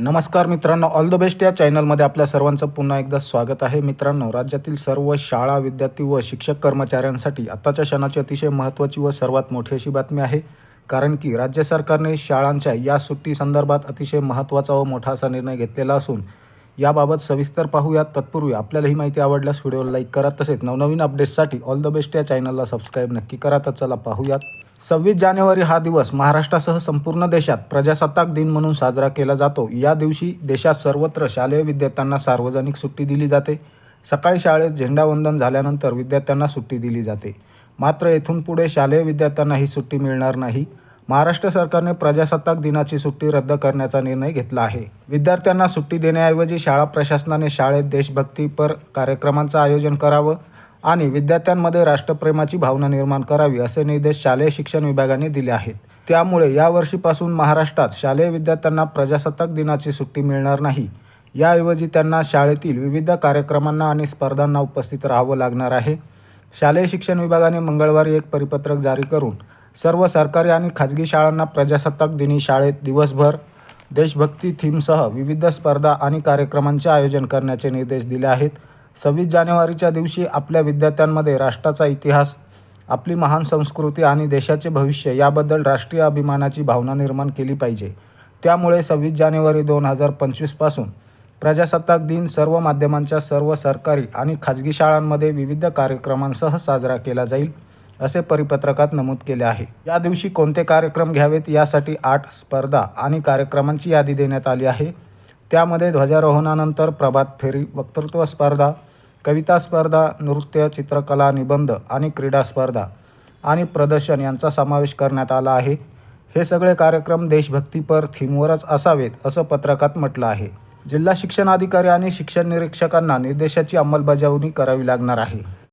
नमस्कार मित्रांनो all the best या चॅनलमध्ये आपल्या सर्वांचं पुन्हा एकदा स्वागत आहे. मित्रांनो राज्यातील सर्व शाळा विद्यार्थी व शिक्षक कर्मचाऱ्यांसाठी आत्ताच्या क्षणाची अतिशय महत्त्वाची व सर्वात मोठी अशी बातमी आहे. कारण की राज्य सरकारने शाळांच्या या सुट्टी संदर्भात अतिशय महत्त्वाचा व मोठा असा निर्णय घेतलेला असून याबाबत सविस्तर पाहूयात. तत्पूर्वी आपल्याला ही माहिती आवडल्यास व्हिडिओला लाईक करा. तसेच नवनवीन अपडेट्ससाठी ऑल द बेस्ट या चॅनलला सबस्क्राईब नक्की करा. तर चला पाहूयात. सव्वीस जानेवारी हा दिवस महाराष्ट्रासह संपूर्ण देशात प्रजासत्ताक दिन म्हणून साजरा केला जातो. या दिवशी देशात सर्वत्र शालेय विद्यार्थ्यांना सार्वजनिक सुट्टी दिली जाते. सकाळी शाळेत झेंडावंदन झाल्यानंतर विद्यार्थ्यांना सुट्टी दिली जाते. मात्र येथून पुढे शालेय विद्यार्थ्यांना ही सुट्टी मिळणार नाही. महाराष्ट्र सरकारने प्रजासत्ताक दिनाची सुट्टी रद्द करण्याचा निर्णय घेतला आहे. विद्यार्थ्यांना सुट्टी देण्याऐवजी शाळा प्रशासनाने शाळेत देशभक्तीपर कार्यक्रमांचं आयोजन करावं. आणि विद्यार्थ्यांमध्ये राष्ट्रप्रेमाची भावना निर्माण करावी असे निर्देश शालेय शिक्षण विभागाने दिले आहेत. त्यामुळे यावर्षीपासून महाराष्ट्रात शालेय विद्यार्थ्यांना प्रजासत्ताक दिनाची सुट्टी मिळणार नाही. याऐवजी त्यांना शाळेतील विविध कार्यक्रमांना आणि स्पर्धांना उपस्थित राहावं लागणार आहे. शालेय शिक्षण विभागाने मंगळवारी एक परिपत्रक जारी करून सर्व सरकारी आणि खाजगी शाळांना प्रजासत्ताक दिनी शाळेत दिवसभर देशभक्ती थीमसह विविध स्पर्धा आणि कार्यक्रमांचे आयोजन करण्याचे निर्देश दिले आहेत. सव्वीस जानेवारीच्या दिवशी आपल्या विद्यार्थ्यांमध्ये राष्ट्राचा इतिहास आपली महान संस्कृती आणि देशाचे भविष्य याबद्दल राष्ट्रीय अभिमानाची भावना निर्माण केली पाहिजे. त्यामुळे सव्वीस जानेवारी दोन हजार पंचवीसपासून प्रजासत्ताक दिन सर्व माध्यमांच्या सर्व सरकारी आणि खाजगी शाळांमध्ये विविध कार्यक्रमांसह साजरा केला जाईल असे परिपत्रकात नमूद केले आहे. या दिवशी कोणते कार्यक्रम घ्यावेत यासाठी आठ स्पर्धा आणि कार्यक्रमांची यादी देण्यात आली आहे. त्यामध्ये ध्वजारोहणानंतर प्रभात फेरी वक्तृत्व स्पर्धा कविता स्पर्धा नृत्य चित्रकला निबंध आणि क्रीडा स्पर्धा आणि प्रदर्शन यांचा समावेश करण्यात आला आहे. हे सगळे कार्यक्रम देशभक्तीपर थीमवरच असावेत असं पत्रकात म्हटलं आहे. जिल्हा शिक्षणाधिकारी आणि शिक्षण निरीक्षकांना निर्देशाची अंमलबजावणी करावी लागणार आहे.